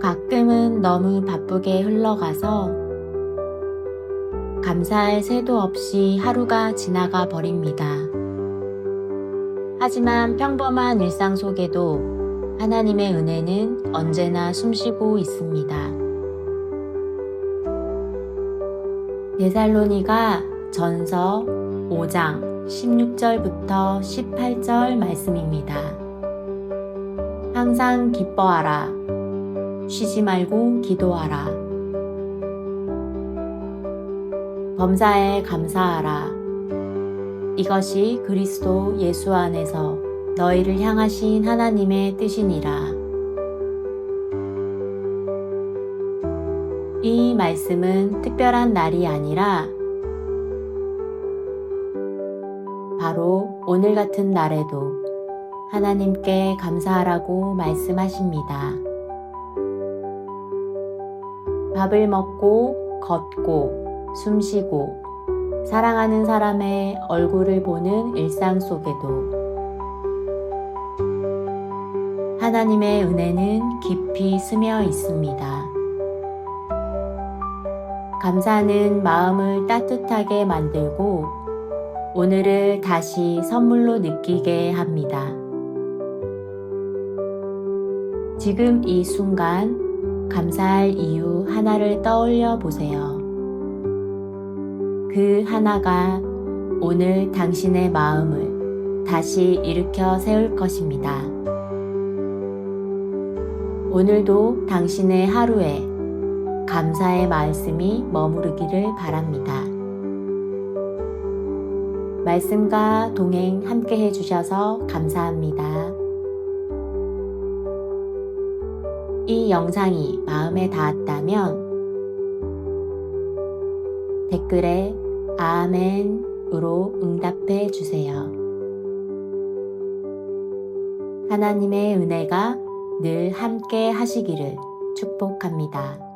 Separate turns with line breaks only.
시간은 너무 바쁘게 흘러가서 감사할 새도 없이 하루가 지나가 버립니다. 하지만 평범한 일상 속에도 하나님의 은혜는 언제나 숨쉬고 있습니다. 데살로니가 전서 5장 16절부터 18절 말씀입니다. 항상 기뻐하라. 쉬지 말고 기도하라. 범사에 감사하라. 이것이 그리스도 예수 안에서 너희를 향하신 하나님의 뜻이니라. 이 말씀은 특별한 날이 아니라 바로 오늘 같은 날에도 하나님께 감사하라고 말씀하십니다. 밥을 먹고 걷고 숨 쉬고 사랑하는 사람의 얼굴을 보는 일상 속에도 하나님의 은혜는 깊이 스며 있습니다. 감사는 마음을 따뜻하게 만들고 오늘을 다시 선물로 느끼게 합니다. 지금 이 순간 감사할 이유 하나를 떠올려 보세요. 그 하나가 오늘 당신의 마음을 다시 일으켜 세울 것입니다. 오늘도 당신의 하루에 감사의 말씀이 머무르기를 바랍니다. 말씀과 동행 함께 해주셔서 감사합니다. 이 영상이 마음에 닿았다면 댓글에 아멘으로 응답해 주세요. 하나님의 은혜가 늘 함께 하시기를 축복합니다.